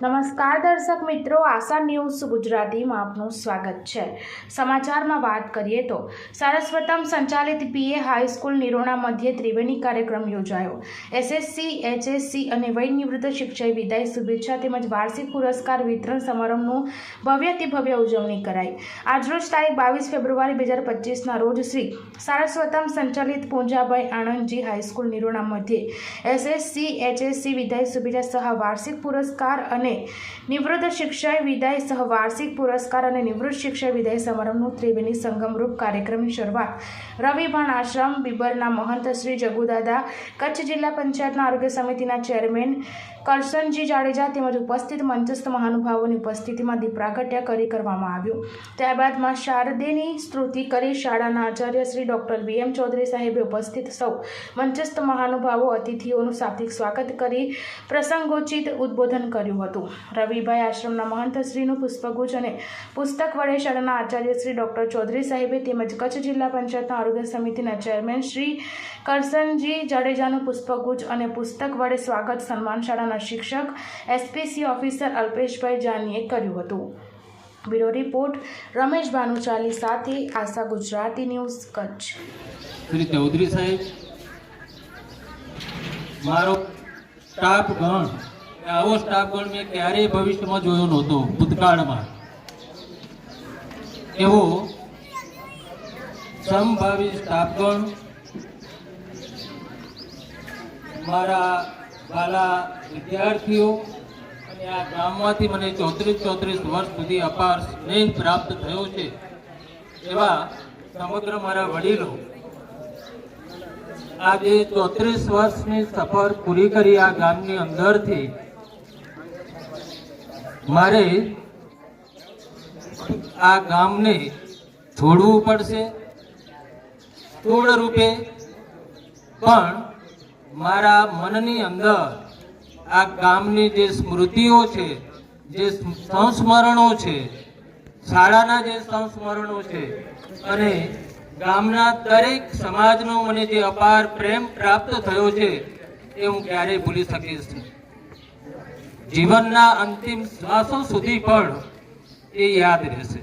નમસ્કાર દર્શક મિત્રો, આશા ન્યૂઝ ગુજરાતીમાં આપનું સ્વાગત છે. સમાચારમાં વાત કરીએ તો, સારસ્વતમ સંચાલિત પીએ હાઈસ્કૂલ નિરોણા મધ્યે ત્રિવેણી કાર્યક્રમ યોજાયો. એસએસસી, એચએસસી અને વયનિવૃત્ત શિક્ષક વિદાય શુભેચ્છા તેમજ વાર્ષિક પુરસ્કાર વિતરણ સમારંભનું ભવ્યથી ભવ્ય ઉજવણી કરાઈ. આજરોજ તારીખ બાવીસ ફેબ્રુઆરી બે હજાર પચીસના રોજ શ્રી સારસ્વતમ સંચાલિત પૂંજાભાઈ આણંદજી હાઈસ્કૂલ નિરોણા મધ્યે એસએસસી, એચએસસી વિદાય શુભેચ્છા સહ વાર્ષિક પુરસ્કાર અને નિવૃત્ત શિક્ષા વિદાય સહ વાર્ષિક પુરસ્કાર અને નિવૃત્ત શિક્ષા વિદાય સમારંભનું ત્રિવેણી સંગમરૂપ કાર્યક્રમની શરૂઆત. રવિભાણ આશ્રમ બિબલના મહંત શ્રી જગુદાદા, કચ્છ જિલ્લા પંચાયતના આરોગ્ય સમિતિના ચેરમેન કરશનજી જાડેજા તેમજ ઉપસ્થિત મંચસ્થ મહાનુભાવોની ઉપસ્થિતિમાં દીપ કરી કરવામાં આવ્યું. ત્યારબાદમાં શારદેની સ્તુતિ કરી શાળાના Acharya Shri doctor V M Chaudhari સાહેબે ઉપસ્થિત સૌ મંચસ્થ મહાનુભાવો, અતિથિઓનું શાબ્દિક સ્વાગત કરી પ્રસંગોચિત ઉદ્બોધન કર્યું હતું. રવિભાઈ આશ્રમના મહંતશ્રીનું પુષ્પગુચ્છ અને પુસ્તક વડે શાળાના આચાર્ય શ્રી ડૉક્ટર ચૌધરી સાહેબે તેમજ કચ્છ જિલ્લા પંચાયતના આરોગ્ય સમિતિના ચેરમેન શ્રી કરસનજી જાડેજાનું પુષ્પગુચ્છ અને પુસ્તક વડે સ્વાગત સન્માન શાળાના શિક્ષક એસપીસી ઓફિસર અલ્પેશભાઈ જાનીએ કર્યું હતું. બ્યુરો રિપોર્ટ, રમેશ ભાનુશાલી સાથે આશા ગુજરાતી ન્યૂઝ કચ્છ. શ્રી ચૌધરી સાહેબ, મારો સ્ટાફ ગણ આવો સ્ટાફ મેં ક્યારેય ભવિષ્યમાં જોયો નહોતો, ભૂતકાળમાં. એવો સમભાવી સ્ટાફગણ મારા વાલા વિદ્યાર્થીઓ અને આ ગામમાંથી મને ચોત્રીસ ચોત્રીસ વર્ષ સુધી અપાર સ્નેહ પ્રાપ્ત થયો છે, એવા સમગ્ર મારા વડીલો આજે ચોત્રીસ વર્ષની સફર પૂરી કરી આ ગામની અંદરથી મારે આ ગામને છોડવું પડશે. સ્થૂળ રૂપે. પણ મારા મનની અંદર આ ગામની જે સ્મૃતિઓ છે, જે સંસ્મરણો છે, શાળાના જે સંસ્મરણો છે અને ગામના દરેક સમાજનો મને જે અપાર પ્રેમ પ્રાપ્ત થયો છે, એ હું ક્યારેય ભૂલી શકીશ નહીં. જીવનના અંતિમ શ્વાસો સુધી પણ એ યાદ રહેશે.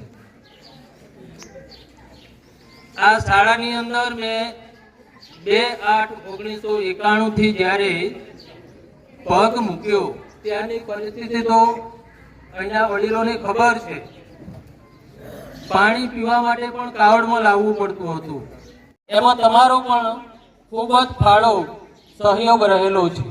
આ શાળાની અંદર મેં બે આઠ ઓગણીસો એકાણું થી જ્યારે પગ મૂક્યો ત્યાંની પરિસ્થિતિ તો અહીંયા વડીલોને ખબર છે. પાણી પીવા માટે પણ કાવડમાં લાવવું પડતું હતું. એમાં તમારો પણ ખૂબ જ ફાળો સહયોગ રહેલો છે.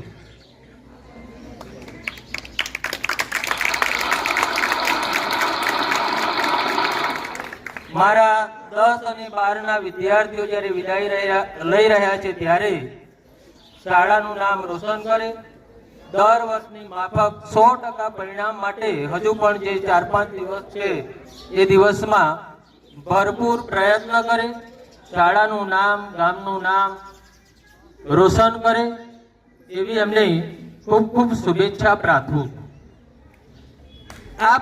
મારા દસ અને બારના વિદ્યાર્થીઓ જ્યારે વિદાય લઈ રહ્યા છે ત્યારે શાળાનું નામ રોશન કરે. દર વર્ષની માફક સો ટકા પરિણામ માટે હજુ પણ જે ચાર પાંચ દિવસ છે, એ દિવસમાં ભરપૂર પ્રયત્ન કરે. શાળાનું નામ, ગામનું નામ રોશન કરે. એવી એમને ખૂબ ખૂબ શુભેચ્છા પ્રાર્થું આ